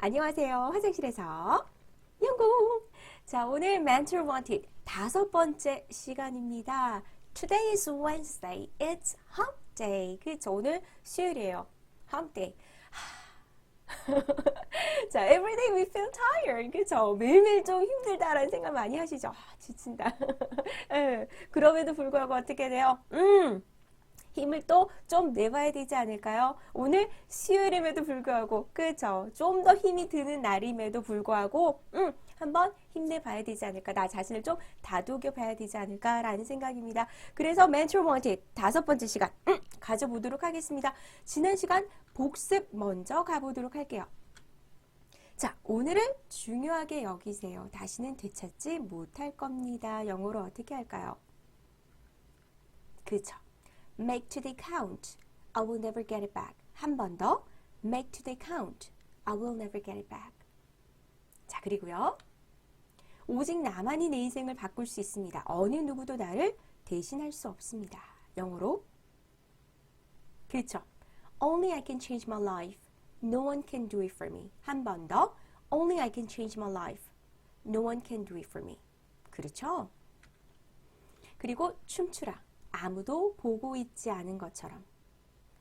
안녕하세요. 화장실에서 영공. 자, 오늘 Mentor Wanted 다섯 번째 시간입니다. Today is Wednesday. It's hump day. 그렇죠. 오늘 수요일이에요. hump day. 자, every day we feel tired. 그죠? 매일매일 좀 힘들다라는 생각 많이 하시죠? 아, 지친다. 예, 그럼에도 불구하고 어떻게 돼요? 음, 힘을 또 좀 내봐야 되지 않을까요? 오늘 수요일임에도 불구하고, 그죠? 좀 더 힘이 드는 날임에도 불구하고, 음, 한번 힘내봐야 되지 않을까? 나 자신을 좀 다독여 봐야 되지 않을까라는 생각입니다. 그래서 Mentor Wanted 다섯 번째 시간, 음, 가져보도록 하겠습니다. 지난 시간 복습 먼저 가보도록 할게요. 자, 오늘은 중요하게 여기세요. 다시는 되찾지 못할 겁니다. 영어로 어떻게 할까요? 그죠. Make today count. I will never get it back. 한 번 더. Make today count. I will never get it back. 자, 그리고요. 오직 나만이 내 인생을 바꿀 수 있습니다. 어느 누구도 나를 대신할 수 없습니다. 영어로. 그렇죠. Only I can change my life. No one can do it for me. 한 번 더. Only I can change my life. No one can do it for me. 그렇죠? 그리고 춤추라. 아무도 보고 있지 않은 것처럼.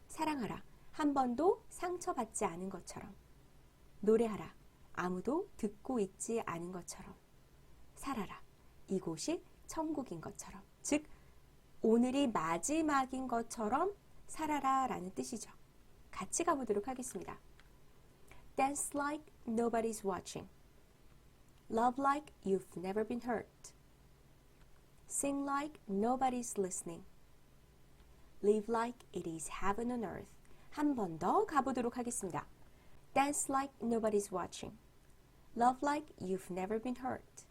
사랑하라. 한 번도 상처받지 않은 것처럼. 노래하라. 아무도 듣고 있지 않은 것처럼. 살아라. 이곳이 천국인 것처럼. 즉, 오늘이 마지막인 것처럼 살아라 라는 뜻이죠. 같이 가보도록 하겠습니다. Dance like nobody's watching. Love like you've never been hurt. Sing like nobody's listening. Live like it is heaven on earth. 한 번 더 가보도록 하겠습니다. Dance like nobody's watching. Love like you've never been hurt.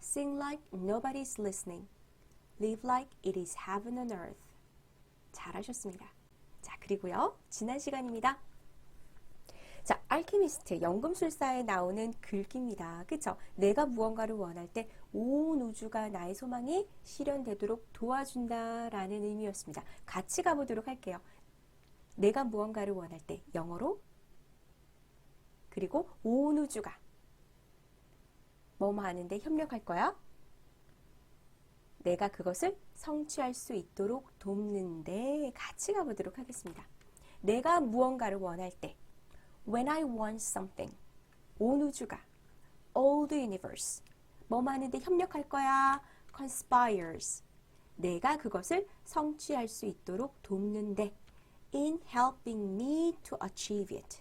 Sing like nobody's listening. Live like it is heaven on earth. 잘하셨습니다. 자, 그리고요. 지난 시간입니다. 자, 알케미스트 연금술사에 나오는 글귀입니다. 그쵸? 내가 무언가를 원할 때 온 우주가 나의 소망이 실현되도록 도와준다라는 의미였습니다. 같이 가보도록 할게요. 내가 무언가를 원할 때 영어로 그리고 온 우주가 뭐뭐 하는데 협력할 거야? 내가 그것을 성취할 수 있도록 돕는데 같이 가보도록 하겠습니다. 내가 무언가를 원할 때 When I want something 온 우주가 all the universe 뭐 하는데 협력할 거야? conspires 내가 그것을 성취할 수 있도록 돕는데 in helping me to achieve it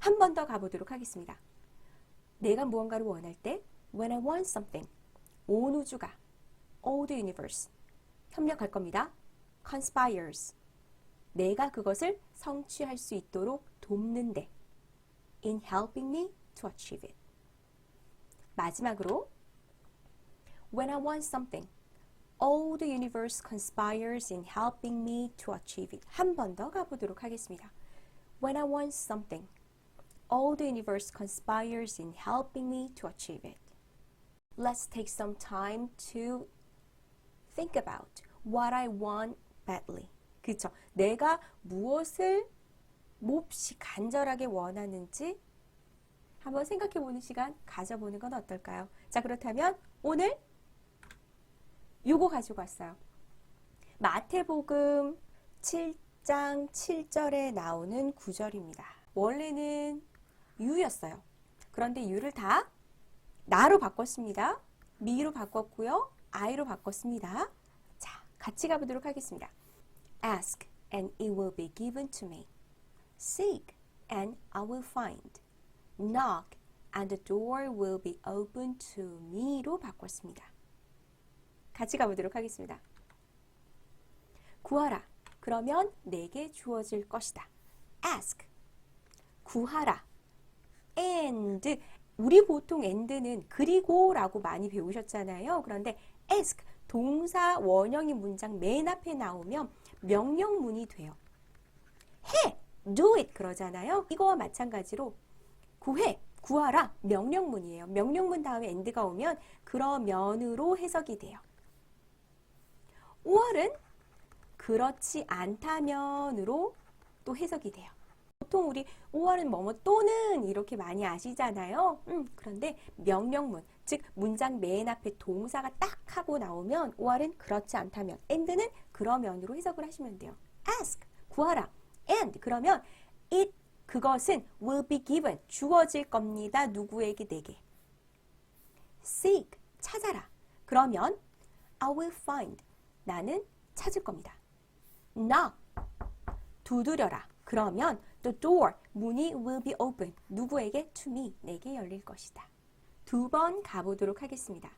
한 번 더 가보도록 하겠습니다. 내가 무언가를 원할 때 when I want something 온 우주가 all the universe 협력할 겁니다. conspires 내가 그것을 성취할 수 있도록 돕는데 in helping me to achieve it 마지막으로 when I want something all the universe conspires in helping me to achieve it 한 번 더 가보도록 하겠습니다. when I want something all the universe conspires in helping me to achieve it let's take some time to think about what I want badly. 그쵸? 내가 무엇을 몹시 간절하게 원하는지 한번 생각해 보는 시간 가져보는 건 어떨까요? 자, 그렇다면 오늘 요거 가지고 왔어요. 마태복음 7장 7절에 나오는 구절입니다. 원래는 유였어요. 그런데 유를 다 나로 바꿨습니다. 미로 바꿨고요. I로 바꿨습니다. 자, 같이 가보도록 하겠습니다. Ask and it will be given to me. Seek and I will find. Knock and the door will be open to me로 바꿨습니다. 같이 가보도록 하겠습니다. 구하라. 그러면 내게 주어질 것이다. Ask. 구하라. And. 우리 보통 and는 그리고라고 많이 배우셨잖아요. 그런데 ask 동사 원형인 문장 맨 앞에 나오면 명령문이 돼요. 해, do it 그러잖아요. 이거와 마찬가지로 구해, 구하라 명령문이에요. 명령문 다음에 and가 오면 그러면으로 해석이 돼요. 5월은 그렇지 않다면으로 또 해석이 돼요. 보통 우리 5월은 뭐뭐 또는 이렇게 많이 아시잖아요. 음, 그런데 명령문, 즉 문장 맨 앞에 동사가 딱 하고 나오면 5월은 그렇지 않다면 and는 그러면으로 해석을 하시면 돼요. ask, 구하라. And 그러면 it 그것은 will be given 주어질 겁니다. 누구에게 내게. seek 찾아라. 그러면 I will find 나는 찾을 겁니다. knock 두드려라. 그러면 the door 문이 will be open 누구에게 to me 내게 열릴 것이다. 두 번 가보도록 하겠습니다.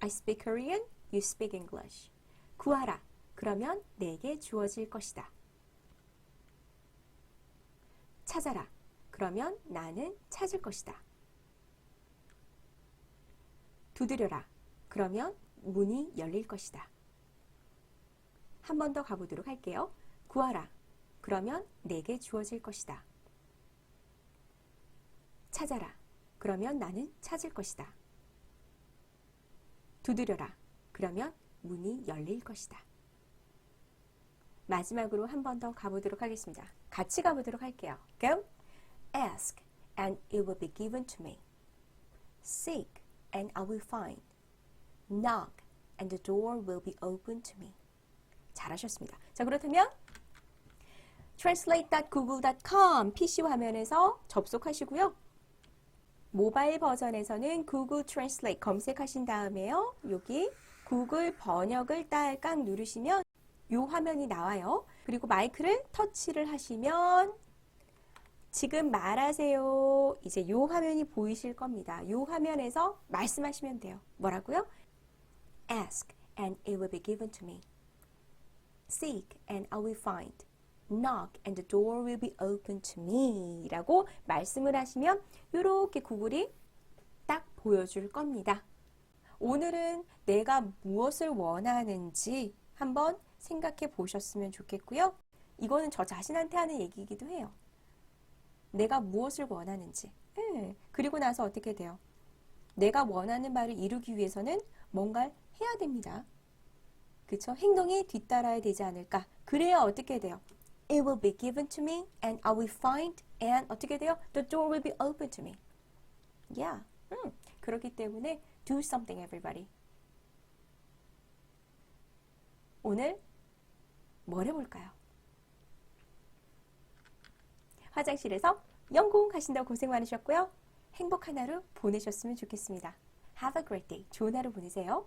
I speak Korean, you speak English. 구하라. 그러면 내게 주어질 것이다. 찾아라. 그러면 나는 찾을 것이다. 두드려라. 그러면 문이 열릴 것이다. 한 번 더 가보도록 할게요. 구하라. 그러면 내게 주어질 것이다. 찾아라. 그러면 나는 찾을 것이다. 두드려라. 그러면 문이 열릴 것이다. 마지막으로 한 번 더 가보도록 하겠습니다. 같이 가보도록 할게요. Go. Ask and it will be given to me. Seek and I will find. Knock and the door will be open to me. 잘하셨습니다. 자, 그렇다면 translate.google.com PC 화면에서 접속하시고요. 모바일 버전에서는 구글 트랜슬레이트 검색하신 다음에요. 여기 구글 번역을 딸깍 누르시면 이 화면이 나와요. 그리고 마이크를 터치를 하시면 지금 말하세요. 이제 이 화면이 보이실 겁니다. 이 화면에서 말씀하시면 돼요. 뭐라고요? Ask and it will be given to me. Seek and I will find. Knock and the door will be open to me. 라고 말씀을 하시면 이렇게 구글이 딱 보여줄 겁니다. 오늘은 내가 무엇을 원하는지 한번 생각해 보셨으면 좋겠고요. 이거는 저 자신한테 하는 얘기이기도 해요. 내가 무엇을 원하는지. 예. 그리고 나서 어떻게 돼요? 내가 원하는 바를 이루기 위해서는 뭔가를 해야 됩니다. 그쵸? 행동이 뒤따라야 되지 않을까? 그래야 어떻게 돼요? It will be given to me and I will find and 어떻게 돼요? The door will be open to me. Yeah. 음, 그렇기 때문에 do something everybody. 오늘 뭘 해볼까요? 화장실에서 연공 가신다고 고생 많으셨고요. 행복한 하루 보내셨으면 좋겠습니다. Have a great day. 좋은 하루 보내세요.